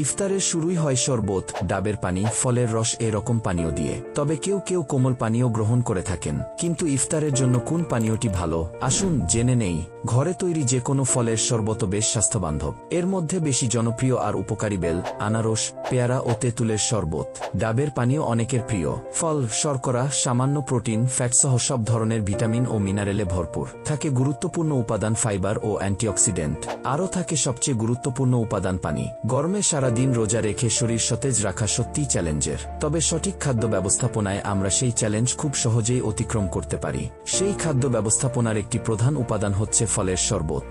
ইফতারের শুরুই হয় শরবত, ডাবের পানি, ফলের রস এরকম পানীয় দিয়ে। তবে কেউ কেউ কোমল পানীয় গ্রহণ করে থাকেন। কিন্তু ইফতারের জন্য কোন পানীয়টি ভালো? আসুন জেনে নেই। ঘরে তৈরি যে কোনো ফলের শরবত বেশ স্বাস্থ্যবান্ধব। এর মধ্যে বেশি জনপ্রিয় আর উপকারী বেল, আনারস, পেয়ারা ও তেঁতুলের শরবত। ডাবের পানীয় অনেকের প্রিয়। ফল, শর্করা, সামান্য প্রোটিন, ফ্যাটসহ সব ধরনের ভিটামিন ও মিনারেলে ভরপুর। থাকে গুরুত্বপূর্ণ উপাদান ফাইবার ও অ্যান্টিঅক্সিডেন্ট। আরও থাকে সবচেয়ে গুরুত্বপূর্ণ উপাদান পানি। গরমে সারা দিন রোজা রেখে শরীর সতেজ রাখা সত্যিই চ্যালেঞ্জের। তবে সঠিক খাদ্য ব্যবস্থাপনায় আমরা সেই চ্যালেঞ্জ খুব সহজেই অতিক্রম করতে পারি। সেই খাদ্য ব্যবস্থাপনার একটি প্রধান উপাদান হচ্ছে ফলের শরবত।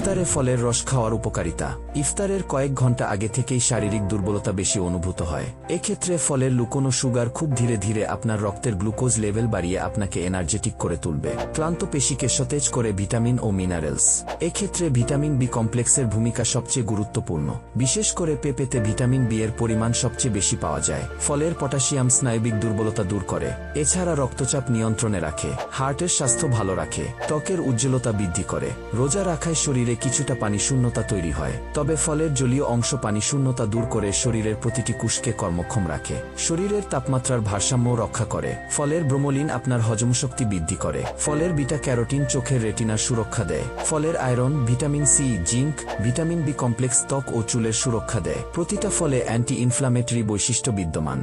ইফতারে ফলের রস খাওয়ার উপকারিতা। ইফতারের কয়েক ঘণ্টা আগে থেকেই শারীরিক দুর্বলতা বেশি অনুভূত হয়। এক্ষেত্রে ফলের লুকোনো সুগার খুব ধীরে ধীরে আপনার রক্তের গ্লুকোজ লেভেল বাড়িয়ে আপনাকে এনার্জেটিক করে তুলবে। ক্লান্ত পেশিকে সতেজ করে ভিটামিন ও মিনারেলস। এক্ষেত্রে ভিটামিন বি কমপ্লেক্সের ভূমিকা সবচেয়ে গুরুত্বপূর্ণ। বিশেষ করে পেঁপেতে ভিটামিন বি এর পরিমাণ সবচেয়ে বেশি পাওয়া যায়। ফলের পটাশিয়াম স্নায়বিক দুর্বলতা দূর করে। এছাড়া রক্তচাপ নিয়ন্ত্রণে রাখে। হার্টের স্বাস্থ্য ভালো রাখে। ত্বকের উজ্জ্বলতা বৃদ্ধি করে। রোজা রাখায় শরীরে কিছুটা পানি শূন্যতা তৈরি হয়, তবে ফলের জলীয় অংশ পানি শূন্যতা দূর করে শরীরের প্রতিটি কুশকে কর্মক্ষম রাখে। শরীরের তাপমাত্রার ভারসাম্য রক্ষা করে, ফলের ব্রোমোলিন আপনার হজম শক্তি বৃদ্ধি করে। ফলের বিটা ক্যারোটিন চোখের রেটিনার সুরক্ষা দেয়। ফলের iron, vitamin C, zinc, vitamin B complex ত্বক ও চুলের সুরক্ষা দেয়। প্রতিটা ফলে অ্যান্টি ইনফ্লামেটরি বৈশিষ্ট্য বিদ্যমান।